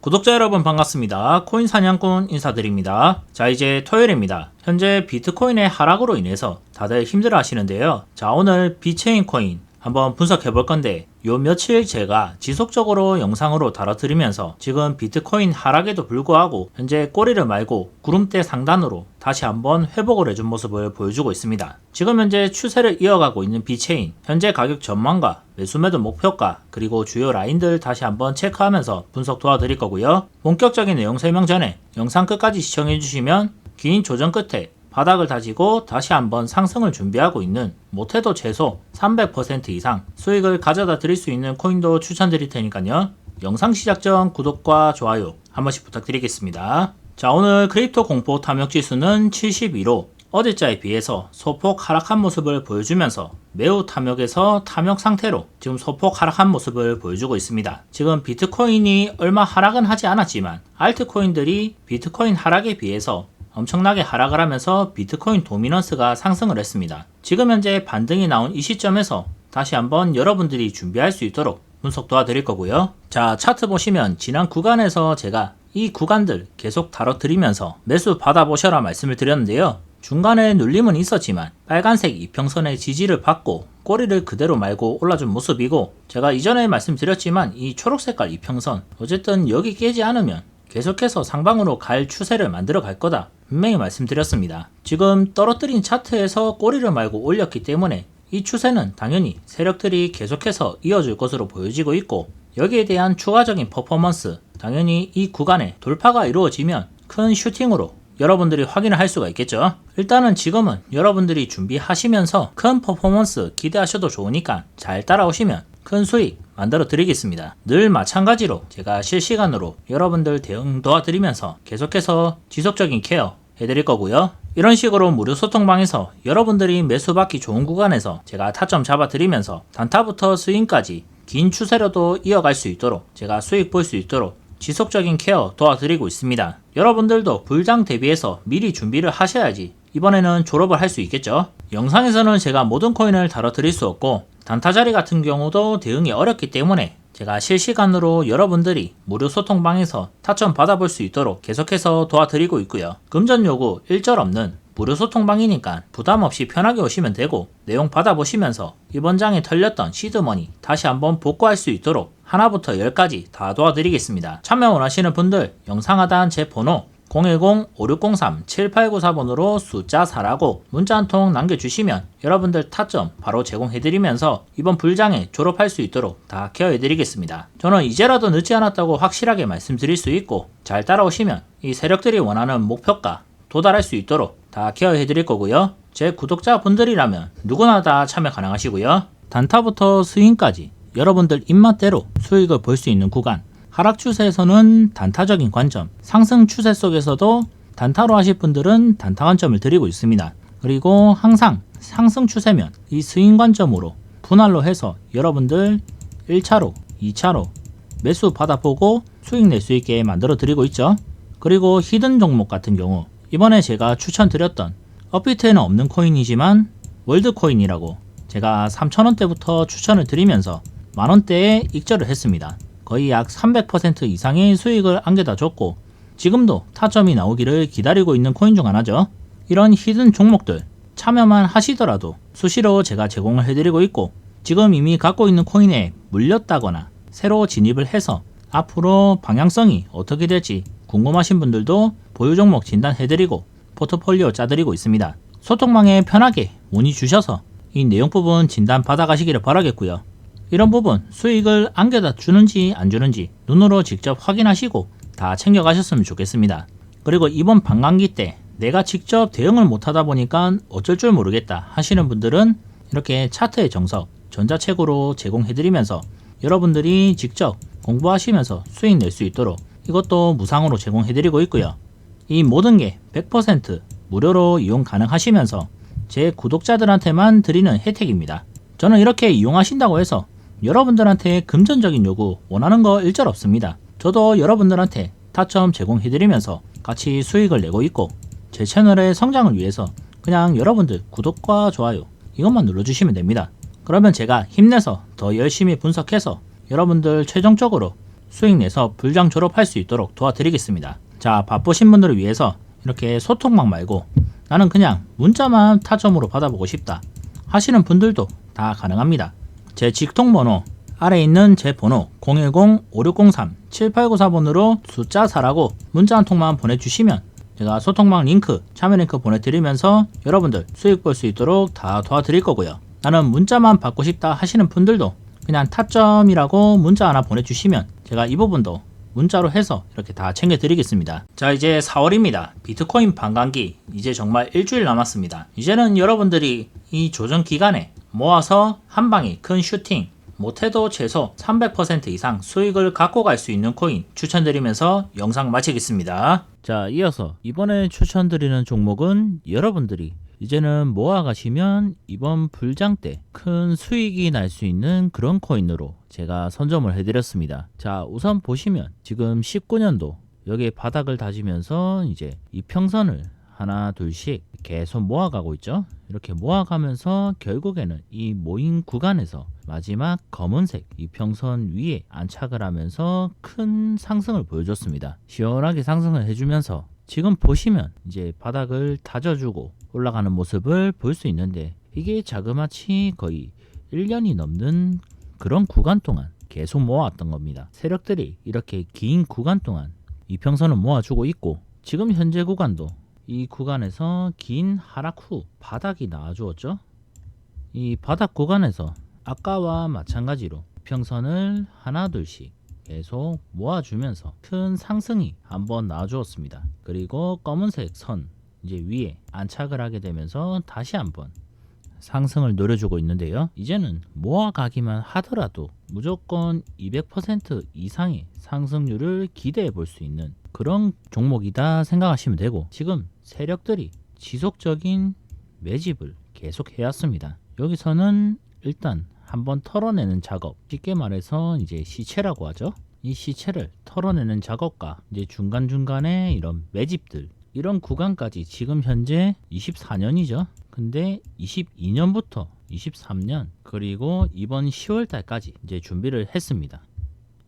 구독자 여러분 반갑습니다. 코인 사냥꾼 인사드립니다. 자 이제 토요일입니다. 현재 비트코인의 하락으로 인해서 다들 힘들어 하시는데요. 자 오늘 비체인 코인 한번 분석해 볼 건데 요 며칠 제가 지속적으로 영상으로 다뤄드리면서 지금 비트코인 하락에도 불구하고 현재 꼬리를 말고 구름대 상단으로 다시 한번 회복을 해준 모습을 보여주고 있습니다. 지금 현재 추세를 이어가고 있는 비체인 현재 가격 전망과 매수매도 목표가 그리고 주요 라인들 다시 한번 체크하면서 분석 도와드릴 거고요. 본격적인 내용 설명 전에 영상 끝까지 시청해 주시면 긴 조정 끝에 바닥을 다지고 다시 한번 상승을 준비하고 있는 못해도 최소 300% 이상 수익을 가져다 드릴 수 있는 코인도 추천드릴 테니까요. 영상 시작 전 구독과 좋아요 한 번씩 부탁드리겠습니다. 자 오늘 크립토 공포 탐욕 지수는 72로 어제자에 비해서 소폭 하락한 모습을 보여주면서 매우 탐욕에서 탐욕 상태로 지금 소폭 하락한 모습을 보여주고 있습니다. 지금 비트코인이 얼마 하락은 하지 않았지만 알트코인들이 비트코인 하락에 비해서 엄청나게 하락을 하면서 비트코인 도미넌스가 상승을 했습니다. 지금 현재 반등이 나온 이 시점에서 다시 한번 여러분들이 준비할 수 있도록 분석 도와드릴 거고요. 자, 차트 보시면 지난 구간에서 제가 이 구간들 계속 다뤄드리면서 매수 받아보셔라 말씀을 드렸는데요. 중간에 눌림은 있었지만 빨간색 이평선의 지지를 받고 꼬리를 그대로 말고 올라준 모습이고 제가 이전에 말씀드렸지만 이 초록색깔 이평선 어쨌든 여기 깨지 않으면 계속해서 상방으로 갈 추세를 만들어 갈 거다. 분명히 말씀드렸습니다. 지금 떨어뜨린 차트에서 꼬리를 말고 올렸기 때문에 이 추세는 당연히 세력들이 계속해서 이어질 것으로 보여지고 있고 여기에 대한 추가적인 퍼포먼스 당연히 이 구간에 돌파가 이루어지면 큰 슈팅으로 여러분들이 확인을 할 수가 있겠죠. 일단은 지금은 여러분들이 준비하시면서 큰 퍼포먼스 기대하셔도 좋으니까 잘 따라오시면 큰 수익 만들어 드리겠습니다. 늘 마찬가지로 제가 실시간으로 여러분들 대응 도와드리면서 계속해서 지속적인 케어 해드릴 거고요. 이런 식으로 무료 소통방에서 여러분들이 매수받기 좋은 구간에서 제가 타점 잡아드리면서 단타부터 스윙까지 긴 추세로도 이어갈 수 있도록 제가 수익 볼 수 있도록 지속적인 케어 도와드리고 있습니다. 여러분들도 불장 대비해서 미리 준비를 하셔야지 이번에는 졸업을 할 수 있겠죠. 영상에서는 제가 모든 코인을 다뤄드릴 수 없고 단타 자리 같은 경우도 대응이 어렵기 때문에 제가 실시간으로 여러분들이 무료 소통방에서 타점 받아볼 수 있도록 계속해서 도와드리고 있고요. 금전 요구 일절 없는 무료 소통방이니까 부담 없이 편하게 오시면 되고 내용 받아보시면서 이번 장에 털렸던 시드머니 다시 한번 복구할 수 있도록 하나부터 열까지 다 도와드리겠습니다. 참여 원하시는 분들 영상 하단 제 번호 010-5603-7894번으로 숫자 4라고 문자 한 통 남겨주시면 여러분들 타점 바로 제공해드리면서 이번 불장에 졸업할 수 있도록 다 케어해드리겠습니다. 저는 이제라도 늦지 않았다고 확실하게 말씀드릴 수 있고 잘 따라오시면 이 세력들이 원하는 목표가 도달할 수 있도록 다 케어해드릴 거고요. 제 구독자분들이라면 누구나 다 참여 가능하시고요. 단타부터 스윙까지 여러분들 입맛대로 수익을 볼 수 있는 구간 하락 추세에서는 단타적인 관점, 상승 추세 속에서도 단타로 하실 분들은 단타 관점을 드리고 있습니다. 그리고 항상 상승 추세면 이 스윙 관점으로 분할로 해서 여러분들 1차로, 2차로 매수 받아보고 수익 낼 수 있게 만들어 드리고 있죠. 그리고 히든 종목 같은 경우 이번에 제가 추천드렸던 업비트에는 없는 코인이지만 월드코인이라고 제가 3,000원대부터 추천을 드리면서 만원대에 익절을 했습니다. 거의 약 300% 이상의 수익을 안겨다 줬고 지금도 타점이 나오기를 기다리고 있는 코인 중 하나죠. 이런 히든 종목들 참여만 하시더라도 수시로 제가 제공을 해드리고 있고 지금 이미 갖고 있는 코인에 물렸다거나 새로 진입을 해서 앞으로 방향성이 어떻게 될지 궁금하신 분들도 보유 종목 진단해드리고 포트폴리오 짜드리고 있습니다. 소통망에 편하게 문의 주셔서 이 내용 부분 진단 받아가시기를 바라겠고요. 이런 부분 수익을 안겨다 주는지 안 주는지 눈으로 직접 확인하시고 다 챙겨가셨으면 좋겠습니다. 그리고 이번 반감기 때 내가 직접 대응을 못하다 보니까 어쩔 줄 모르겠다 하시는 분들은 이렇게 차트의 정석 전자책으로 제공해드리면서 여러분들이 직접 공부하시면서 수익 낼 수 있도록 이것도 무상으로 제공해드리고 있고요. 이 모든 게 100% 무료로 이용 가능하시면서 제 구독자들한테만 드리는 혜택입니다. 저는 이렇게 이용하신다고 해서 여러분들한테 금전적인 요구 원하는 거 일절 없습니다. 저도 여러분들한테 타점 제공해드리면서 같이 수익을 내고 있고 제 채널의 성장을 위해서 그냥 여러분들 구독과 좋아요 이것만 눌러주시면 됩니다. 그러면 제가 힘내서 더 열심히 분석해서 여러분들 최종적으로 수익 내서 불장 졸업할 수 있도록 도와드리겠습니다. 자, 바쁘신 분들을 위해서 이렇게 소통망 말고 나는 그냥 문자만 타점으로 받아보고 싶다 하시는 분들도 다 가능합니다. 제 직통 번호 아래 있는 제 번호 010-5603-7894번으로 숫자 4라고 문자 한 통만 보내주시면 제가 소통방 링크, 참여 링크 보내드리면서 여러분들 수익 볼 수 있도록 다 도와드릴 거고요. 나는 문자만 받고 싶다 하시는 분들도 그냥 타점이라고 문자 하나 보내주시면 제가 이 부분도 문자로 해서 이렇게 다 챙겨드리겠습니다. 자 이제 4월입니다. 비트코인 반감기 이제 정말 일주일 남았습니다. 이제는 여러분들이 이 조정 기간에 모아서 한 방에 큰 슈팅 못해도 최소 300% 이상 수익을 갖고 갈 수 있는 코인 추천드리면서 영상 마치겠습니다. 자, 이어서 이번에 추천드리는 종목은 여러분들이 이제는 모아가시면 이번 불장 때 큰 수익이 날 수 있는 그런 코인으로 제가 선점을 해드렸습니다. 자, 우선 보시면 지금 19년도 여기에 바닥을 다지면서 이제 이평선을 하나 둘씩 계속 모아가고 있죠. 이렇게 모아가면서 결국에는 이 모인 구간에서 마지막 검은색 이평선 위에 안착을 하면서 큰 상승을 보여줬습니다. 시원하게 상승을 해주면서 지금 보시면 이제 바닥을 다져주고 올라가는 모습을 볼 수 있는데 이게 자그마치 거의 1년이 넘는 그런 구간 동안 계속 모아왔던 겁니다. 세력들이 이렇게 긴 구간 동안 이평선을 모아주고 있고 지금 현재 구간도 이 구간에서 긴 하락 후 바닥이 나와주었죠. 이 바닥 구간에서 아까와 마찬가지로 평선을 하나 둘씩 계속 모아주면서 큰 상승이 한번 나와주었습니다. 그리고 검은색 선 이제 위에 안착을 하게 되면서 다시 한번 상승을 노려주고 있는데요. 이제는 모아가기만 하더라도 무조건 200% 이상의 상승률을 기대해 볼 수 있는 그런 종목이다 생각하시면 되고 지금 세력들이 지속적인 매집을 계속 해왔습니다. 여기서는 일단 한번 털어내는 작업 쉽게 말해서 이제 시체라고 하죠. 이 시체를 털어내는 작업과 이제 중간중간에 이런 매집들 이런 구간까지 지금 현재 24년이죠. 근데 22년부터 23년 그리고 이번 10월 달까지 이제 준비를 했습니다.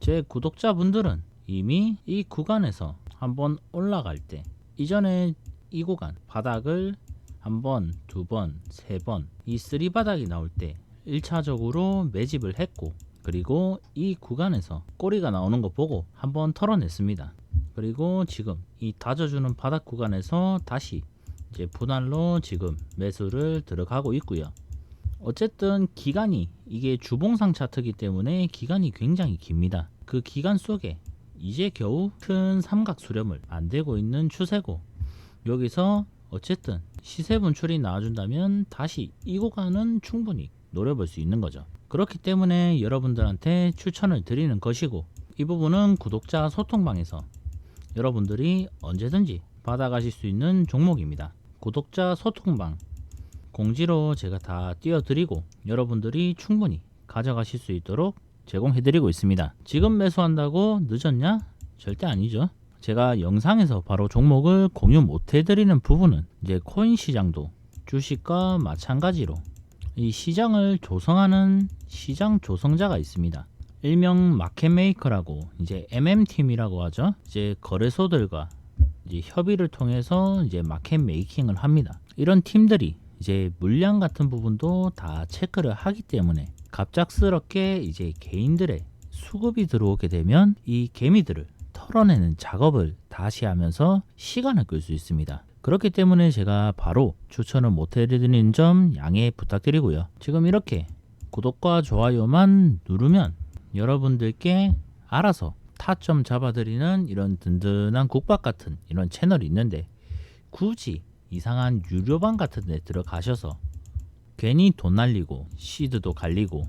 제 구독자분들은 이미 이 구간에서 한번 올라갈 때 이전에 이 구간 바닥을 한 번, 두 번, 세 번 이 쓰리 바닥이 나올 때 1차적으로 매집을 했고 그리고 이 구간에서 꼬리가 나오는 거 보고 한번 털어냈습니다. 그리고 지금 이 다져주는 바닥 구간에서 다시 이제 분할로 지금 매수를 들어가고 있고요. 어쨌든 기간이 이게 주봉상 차트이기 때문에 기간이 굉장히 깁니다. 그 기간 속에 이제 겨우 큰 삼각 수렴을 만들고 있는 추세고 여기서 어쨌든 시세 분출이 나와준다면 다시 이 구간은 충분히 노려볼 수 있는 거죠. 그렇기 때문에 여러분들한테 추천을 드리는 것이고 이 부분은 구독자 소통방에서 여러분들이 언제든지 받아가실 수 있는 종목입니다. 구독자 소통방 공지로 제가 다 띄워드리고 여러분들이 충분히 가져가실 수 있도록 제공해드리고 있습니다. 지금 매수한다고 늦었냐? 절대 아니죠. 제가 영상에서 바로 종목을 공유 못 해드리는 부분은 이제 코인 시장도 주식과 마찬가지로 이 시장을 조성하는 시장 조성자가 있습니다. 일명 마켓 메이커라고 이제 MM팀이라고 하죠. 이제 거래소들과 이제 협의를 통해서 이제 마켓 메이킹을 합니다. 이런 팀들이 이제 물량 같은 부분도 다 체크를 하기 때문에 갑작스럽게 이제 개인들의 수급이 들어오게 되면 이 개미들을 털어내는 작업을 다시 하면서 시간을 끌 수 있습니다. 그렇기 때문에 제가 바로 추천을 못 해드리는 점 양해 부탁드리고요. 지금 이렇게 구독과 좋아요만 누르면 여러분들께 알아서 타점 잡아드리는 이런 든든한 국밥 같은 이런 채널이 있는데 굳이 이상한 유료방 같은 데 들어가셔서 괜히 돈 날리고 시드도 갈리고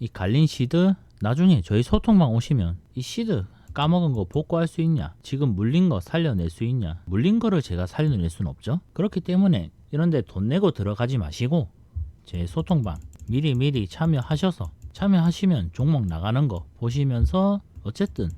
이 갈린 시드 나중에 저희 소통방 오시면 이 시드 까먹은 거 복구할 수 있냐? 지금 물린 거 살려낼 수 있냐? 물린 거를 제가 살려낼 수는 없죠. 그렇기 때문에 이런데 돈 내고 들어가지 마시고 제 소통방 미리 미리 참여하셔서 참여하시면 종목 나가는 거 보시면서 어쨌든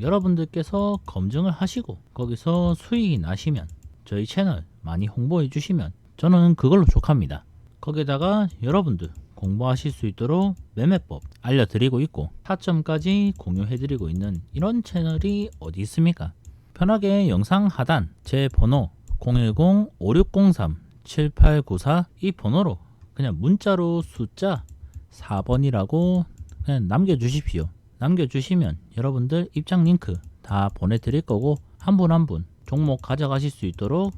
여러분들께서 검증을 하시고 거기서 수익이 나시면 저희 채널 많이 홍보해 주시면 저는 그걸로 족합니다. 거기다가 여러분들 공부하실 수 있도록 매매법 알려드리고 있고 타점까지 공유해드리고 있는 이런 채널이 어디 있습니까? 편하게 영상 하단 제 번호 010-5603-7894 이 번호로 그냥 문자로 숫자 4번이라고 그냥 남겨주십시오. 남겨주시면 여러분들 입장 링크 다 보내드릴 거고 한 분 한 분 종목 가져가실 수 있도록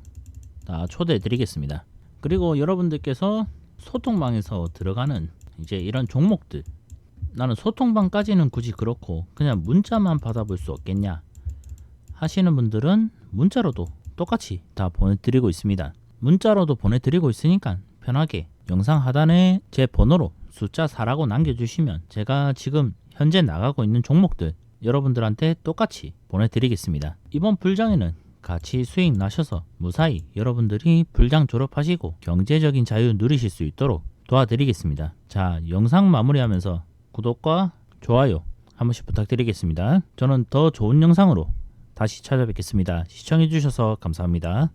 다 초대해 드리겠습니다. 그리고 여러분들께서 소통방에서 들어가는 이제 이런 종목들 나는 소통방까지는 굳이 그렇고 그냥 문자만 받아볼 수 없겠냐 하시는 분들은 문자로도 똑같이 다 보내드리고 있습니다. 문자로도 보내드리고 있으니까 편하게 영상 하단에 제 번호로 숫자 4라고 남겨주시면 제가 지금 현재 나가고 있는 종목들 여러분들한테 똑같이 보내드리겠습니다. 이번 불장에는 같이 수익 나셔서 무사히 여러분들이 불장 졸업하시고 경제적인 자유 누리실 수 있도록 도와드리겠습니다. 자, 영상 마무리하면서 구독과 좋아요 한 번씩 부탁드리겠습니다. 저는 더 좋은 영상으로 다시 찾아뵙겠습니다. 시청해주셔서 감사합니다.